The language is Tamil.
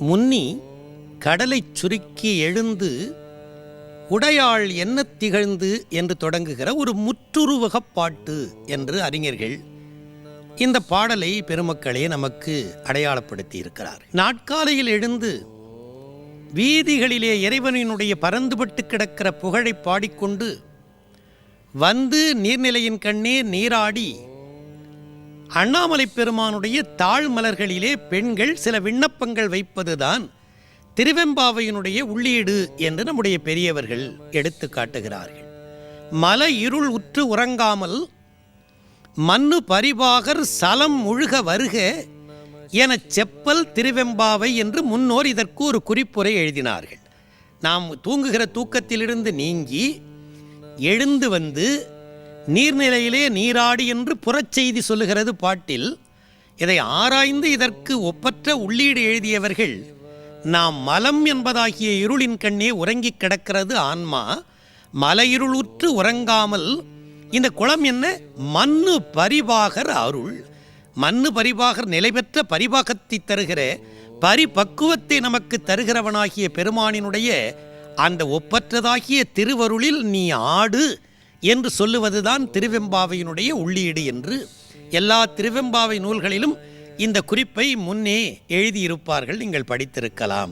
முன்னி கடலைச் சுருக்கி எழுந்து உடையாள் என்ன திகழ்ந்து? என்று தொடங்குகிற ஒரு முற்றுருவகப் பாட்டு என்று அறிஞர்கள் இந்த பாடலை பெருமக்களே நமக்கு அடையாளப்படுத்தி இருக்கிறார் நாட்காலையில் எழுந்து வீதிகளிலே இறைவனினுடைய பறந்துபட்டு கிடக்கிற புகழை பாடிக்கொண்டு வந்து நீர்நிலையின் கண்ணே நீராடி அண்ணாமலை பெருமானுடைய தாழ் மலர்களிலே பெண்கள் சில விண்ணப்பங்கள் வைப்பதுதான் திருவெம்பாவையினுடைய உள்ளீடு என்று நம்முடைய பெரியவர்கள் எடுத்து காட்டுகிறார்கள். மல இருள் உற்று உறங்காமல் மண்ணு பரிபாகர் சலம் முழுக வருக என செப்பல் திருவெம்பாவை என்று முன்னோர் இதற்கு ஒரு குறிப்புரை எழுதினார்கள். நாம் தூங்குகிற தூக்கத்திலிருந்து நீங்கி எழுந்து வந்து நீர்நிலையிலே நீராடி என்று புறச்செய்தி சொல்லுகிறது பாட்டில். இதை ஆராய்ந்து இதற்கு ஒப்பற்ற உள்ளீடு எழுதியவர்கள் நாம் மலம் என்பதாகிய இருளின் கண்ணே உறங்கிக் கிடக்கிறது ஆன்மா. மலையிருளுற்று உறங்காமல் இந்த குளம் என்ன? மண்ணு பரிபாகர் அருள். மண்ணு பரிபாகர் நிலை பெற்ற பரிபாகத்தை தருகிற பரிபக்குவத்தை நமக்கு தருகிறவனாகிய பெருமானினுடைய அந்த ஒப்பற்றதாகிய திருவருளில் நீ ஆடு. என்று சொல்லுவதுதான் திருவெம்பாவையினுடைய உள்ளீடு என்று எல்லா திருவெம்பாவை நூல்களிலும் இந்த குறிப்பை முன்னே எழுதியிருப்பார்கள். நீங்கள் படித்திருக்கலாம்.